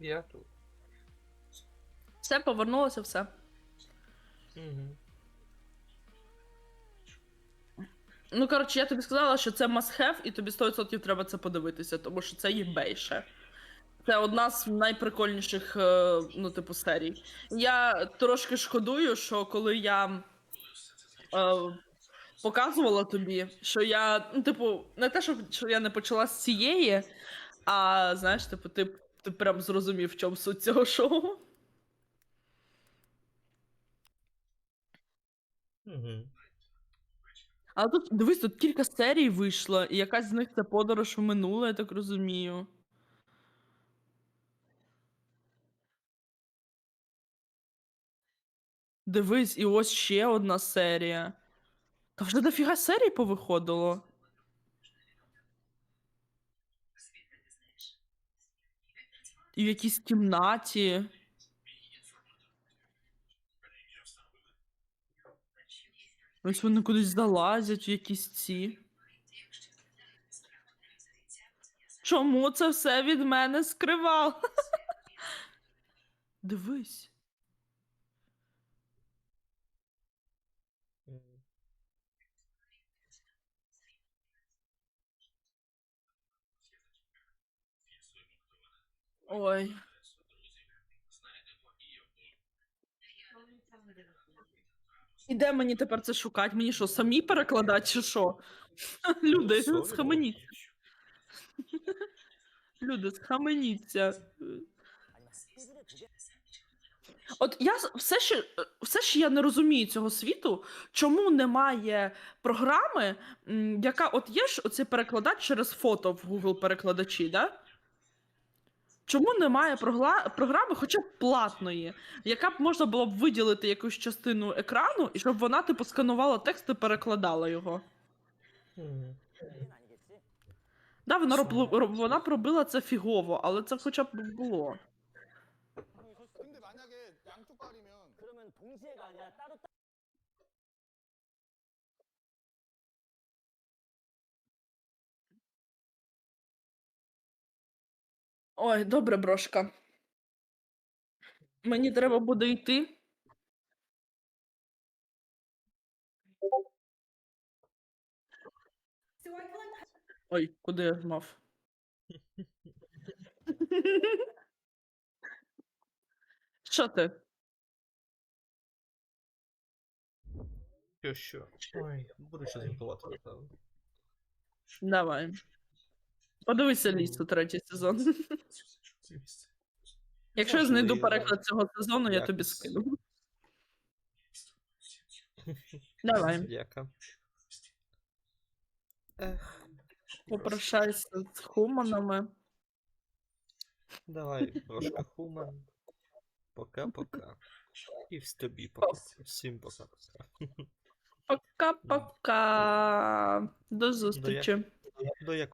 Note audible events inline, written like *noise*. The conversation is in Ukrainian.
Я тут. Все, повернулося, все. Угу. Ну, коротше, я тобі сказала, що це must have, і тобі 100% треба це подивитися, тому що це їбейше. Це одна з найприкольніших, е, ну, типу, серій. Я трошки шкодую, що коли я е, показувала тобі, що я, ну, типу, не те, що, що я не почала з цієї, а знаєш, типу, ти, ти прям зрозумів, в чому суть цього шоу. Угу. Але тут, дивись, тут кілька серій вийшло, і якась з них це подорож в минуле, я так розумію. Дивись, і ось ще одна серія. Та вже дофіга серій повиходило. В якійсь кімнаті. Ось вони кудись залазять, в якісь ці. Чому це все від мене скривало? *laughs* Дивись. Ой. І де мені тепер це шукати? Мені що, самі перекладати, чи що? *laughs* Люди, схаменіться. *laughs* Люди, схаменіться. От я все ще, все ще я не розумію цього світу, чому немає програми, яка от є ж оцей перекладач через фото в Google перекладачі, да? Чому немає прогла- програми, хоча б платної, яка б можна було б виділити якусь частину екрану, і щоб вона типу сканувала текст і перекладала його? Угу. Да, вона, роб- вона пробила це фігово, але це хоча б було. Ой, добре, брошка. Мені треба буде йти. Ой, куди я мав? Що ти? Що, що? Ой, буду щось готувати, напевно. Давай. Подивися лісу третій сезон. Якщо я знайду переклад цього сезону, я тобі скину. Давай. Дяка. Ех, Попрощайся з хуманами. давай, трошки хуман. Пока-пока. І в тобі пока. Всім пока-пока. Пока-пока. До зустрічі. До як